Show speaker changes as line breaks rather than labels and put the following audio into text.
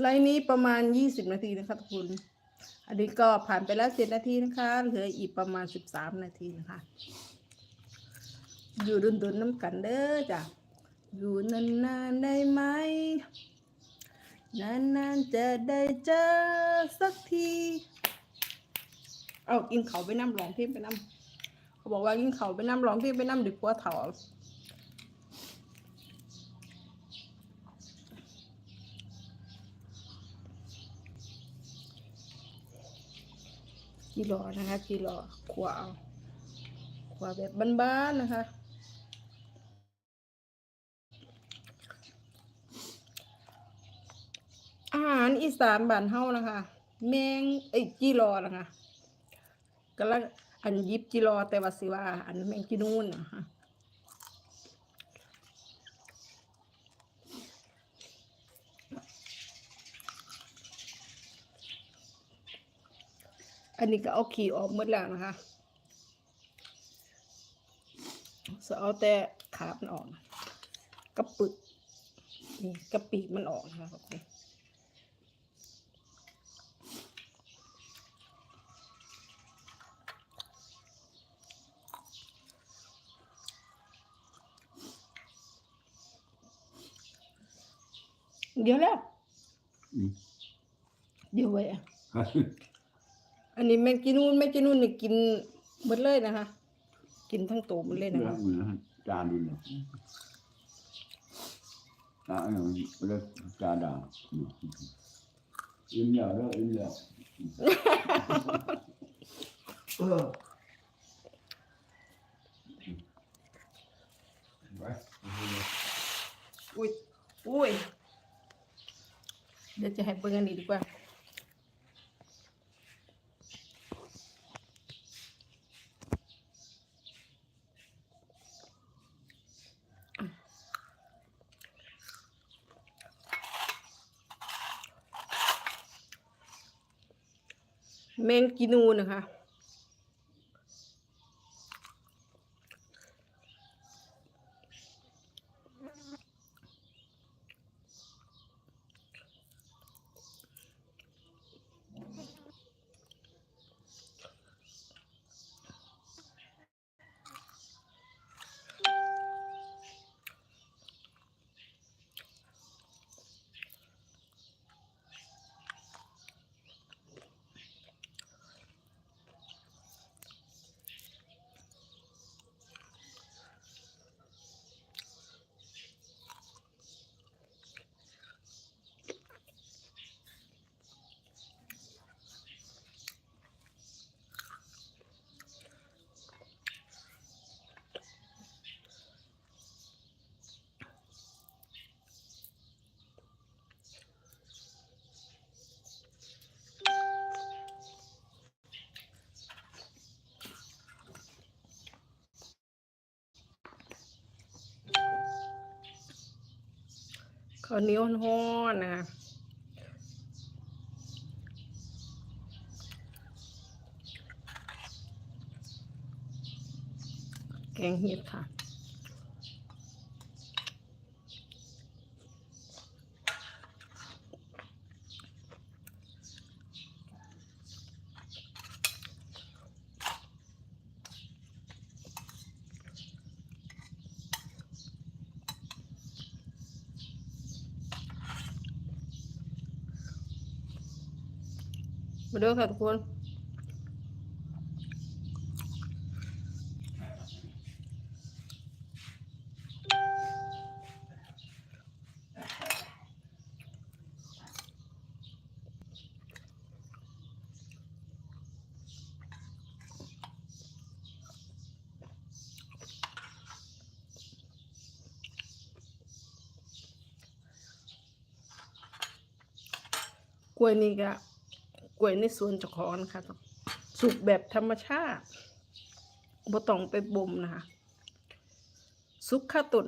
ไลน์นี้ประมาณยี่สิบนาทีนะคะทุกคน อันนี้ก็ผ่านไปแล้วเจ็ดนาทีนะคะ เหลืออีกประมาณสิบสามนาทีนะคะ อยู่ดุนดุนน้ำกันเด้อจ้ะ อยู่นานๆได้ไหม นานๆจะได้เจอสักที เอากินเขาไปน้ำร้องเพลงไปน้ำเขาบอกว่ากินเขาไปน้ำร้องเพลงไปน้ำดีกว่าเถา กีรอนะคะกีรอขวเอาขวาแบบบ้านๆนะคะอาหารอีสานบ้านเฮานะคะ แมงไอ้ยจีรอนะคะกำลังอันยิบจีรอแต่ว่าสิว่า อันแมงจีนูนนะคะ อันนี้ก็เอาขี่ออกหมดแล้วนะคะจะเอาแต่ขามันออกนะกระปึกนี่กระปีกมันออกนะคะโอเคเดี๋ยวแล้ว
อืม
เดี๋ยวไว้ อะอันนี้แมงกินูนแมงกินูนนี่กินหมดเลยนะคะ กินทั้งตัวหมันเลยนะคะ
จานดูเนี่ยจานนี้เรียกจานดาอิ่มแล้วแล้วอิ่มแล้วเออไป
อุ้ยอุ้ยเดี๋ยวจะให้เบิ่งอันนี้ดีกว่า แมงกินูนนะคะ ข้าวเหนียวห้อนนะคะแกงเห็ดค่ะ มาด้อค่ะทุกคนกล้วยนี่ก็ กล้วยในสวนเจ้าของนะคะสุกแบบธรรมชาติบ่ต้องไปบ่มนะคะ สุกข้าตุน